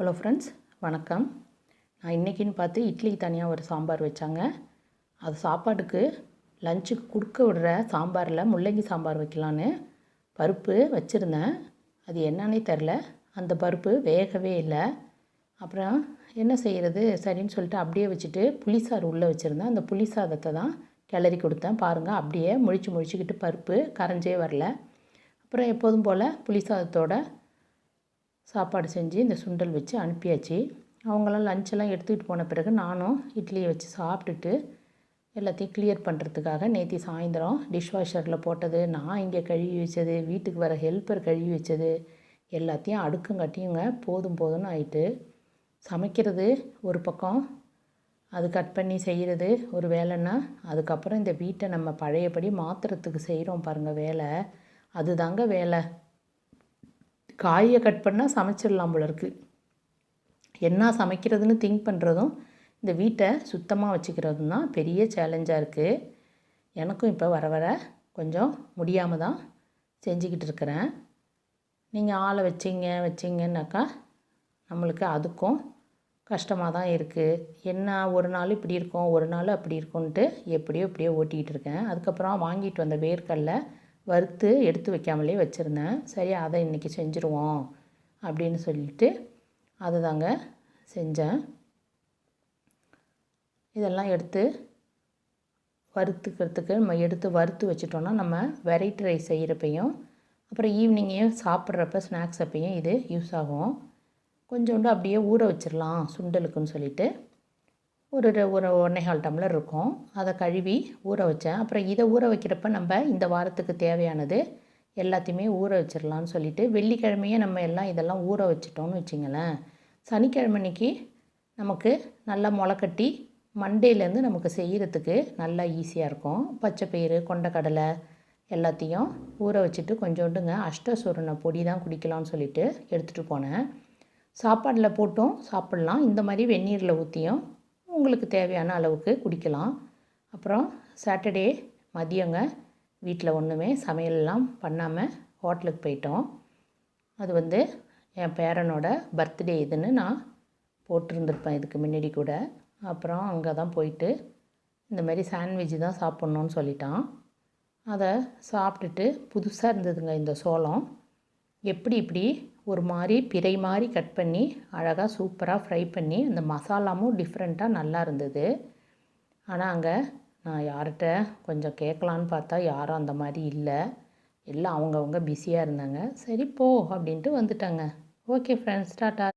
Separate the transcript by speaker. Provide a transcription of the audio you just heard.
Speaker 1: Hello friends வணக்கம். நான் இன்றைக்கின்னு பார்த்து இட்லிக்கு தனியாக ஒரு சாம்பார் வச்சாங்க. அது சாப்பாட்டுக்கு லஞ்சுக்கு கொடுக்க விடுற சாம்பாரில் முள்ளங்கி சாம்பார் வைக்கலான்னு பருப்பு வச்சுருந்தேன். அது என்னன்னே தெரில. அந்த பருப்பு வேகவே இல்லை. அப்புறம் என்ன செய்கிறது சரின்னு சொல்லிட்டு அப்படியே வச்சுட்டு புளிசாறு உள்ளே வச்சுருந்தேன். அந்த புளி சாதத்தை தான் கிளறி கொடுத்தேன். பாருங்கள் அப்படியே முழிச்சு முழிச்சுக்கிட்டு பருப்பு கரைஞ்சே வரல. அப்புறம் எப்போதும் போல் புளி சாதத்தோட சாப்பாடு செஞ்சு இந்த சுண்டல் வச்சு அனுப்பியாச்சு. அவங்களாம் லஞ்செல்லாம் எடுத்துக்கிட்டு போன பிறகு நானும் இட்லியை வச்சு சாப்பிட்டுட்டு எல்லாத்தையும் கிளியர் பண்ணுறதுக்காக நேற்று சாயந்தரம் டிஷ்வாஷரில் போட்டது நான் இங்கே கழுவி வச்சது வீட்டுக்கு வர ஹெல்ப்பர் கழுவி வச்சது எல்லாத்தையும் அடுக்கும் கட்டியுங்க. போதும் போதும்னு ஆயிட்டு சமைக்கிறது ஒரு பக்கம் அது கட் பண்ணி செய்கிறது ஒரு வேலைன்னா அதுக்கப்புறம் இந்த வீட்டை நம்ம பழையபடி மாற்றுறதுக்கு செய்கிறோம் பாருங்கள் வேலை. அதுதாங்க வேலை. காயை கட் பண்ணால் சமைச்சிடலாம் போல இருக்குது என்ன சமைக்கிறதுன்னு திங்க் பண்ணுறதும் இந்த வீட்டை சுத்தமாக வச்சுக்கிறதும் தான் பெரிய சேலஞ்சாக இருக்குது எனக்கும் இப்போ வர வர கொஞ்சம் முடியாமல் தான் செஞ்சுக்கிட்டு இருக்கிறேன். நீங்கள் ஆளை வச்சிங்க வச்சிங்கன்னாக்கா நம்மளுக்கு அதுக்கும் கஷ்டமாக தான் இருக்குது என்ன ஒரு நாள் இப்படி இருக்கும் ஒரு நாள் அப்படி இருக்கும்ன்ட்டு எப்படியோ இப்படியோ ஓட்டிகிட்டு இருக்கேன். அதுக்கப்புறம் வாங்கிட்டு வந்த வேர்க்கடலை வறுத்து எடுத்து வைக்காமலே வச்சுருந்தேன். சரி அதை இன்றைக்கி செஞ்சுருவோம் அப்படின்னு சொல்லிட்டு அதை தாங்க செஞ்சேன். இதெல்லாம் எடுத்து வறுத்துக்கிறதுக்கு நம்ம எடுத்து வறுத்து வச்சிட்டோன்னா நம்ம வெரைட்டி ரைஸ் செய்கிறப்பையும் அப்புறம் ஈவினிங்கையும் சாப்பிட்றப்ப ஸ்நாக்ஸ் அப்பையும் இது யூஸ் ஆகும். கொஞ்சோண்டு அப்படியே ஊற வச்சிடலாம் சுண்டலுக்குன்னு சொல்லிட்டு. ஒரு ஒரு ஒன்றேகால் டம்ளர் இருக்கும். அதை கழுவி ஊற வச்சேன். அப்புறம் இதை ஊற வைக்கிறப்ப நம்ம இந்த வாரத்துக்கு தேவையானது எல்லாத்தையுமே ஊற வச்சிடலான்னு சொல்லிவிட்டு வெள்ளிக்கிழமையே நம்ம எல்லாம் இதெல்லாம் ஊற வச்சிட்டோம்னு வச்சிங்களேன். சனிக்கிழமைக்கு நமக்கு நல்லா முளைக்கட்டி மண்டேலேருந்து நமக்கு செய்கிறதுக்கு நல்லா ஈஸியாக இருக்கும். பச்சைப்பயிறு கொண்டக்கடலை எல்லாத்தையும் ஊற வச்சுட்டு கொஞ்சோண்டுங்க அஷ்டசூரண பொடி தான் குடிக்கலாம்னு சொல்லிட்டு எடுத்துகிட்டு போனேன். சாப்பாடில் போட்டும் சாப்பிட்லாம். இந்த மாதிரி வெந்நீரில் ஊற்றியும் உங்களுக்கு தேவையான அளவுக்கு குடிக்கலாம். அப்புறம் சாட்டர்டே மதியங்க வீட்டில் ஒன்றுமே சமையல்லாம் பண்ணாமல் ஹோட்டலுக்கு போயிட்டோம். அது வந்து என் பேரனோட பர்த்டே இதுன்னு நான் போட்டிருந்துருப்பேன் இதுக்கு முன்னாடி கூட. அப்புறம் அங்கே தான் போயிட்டு இந்த மாதிரி சாண்ட்விட்ச் தான் சாப்பிட்ணுன்னு சொல்லிட்டான். அதை சாப்பிட்டுட்டு புதுசாக இருந்ததுங்க இந்த சோளம். எப்படி இப்படி ஒரு மாதிரி பிறை மாதிரி கட் பண்ணி அழகாக சூப்பராக ஃப்ரை பண்ணி அந்த மசாலாவும் டிஃப்ரெண்ட்டாக நல்லா இருந்தது. ஆனால் அங்கே நான் யார்கிட்ட கொஞ்சம் கேட்கலான்னு பார்த்தா யாரும் அந்த மாதிரி இல்லை. எல்லாம் அவங்கவுங்க பிஸியாக இருந்தாங்க. சரி போ அப்படின்ட்டு வந்துட்டாங்க. Okay friends tata.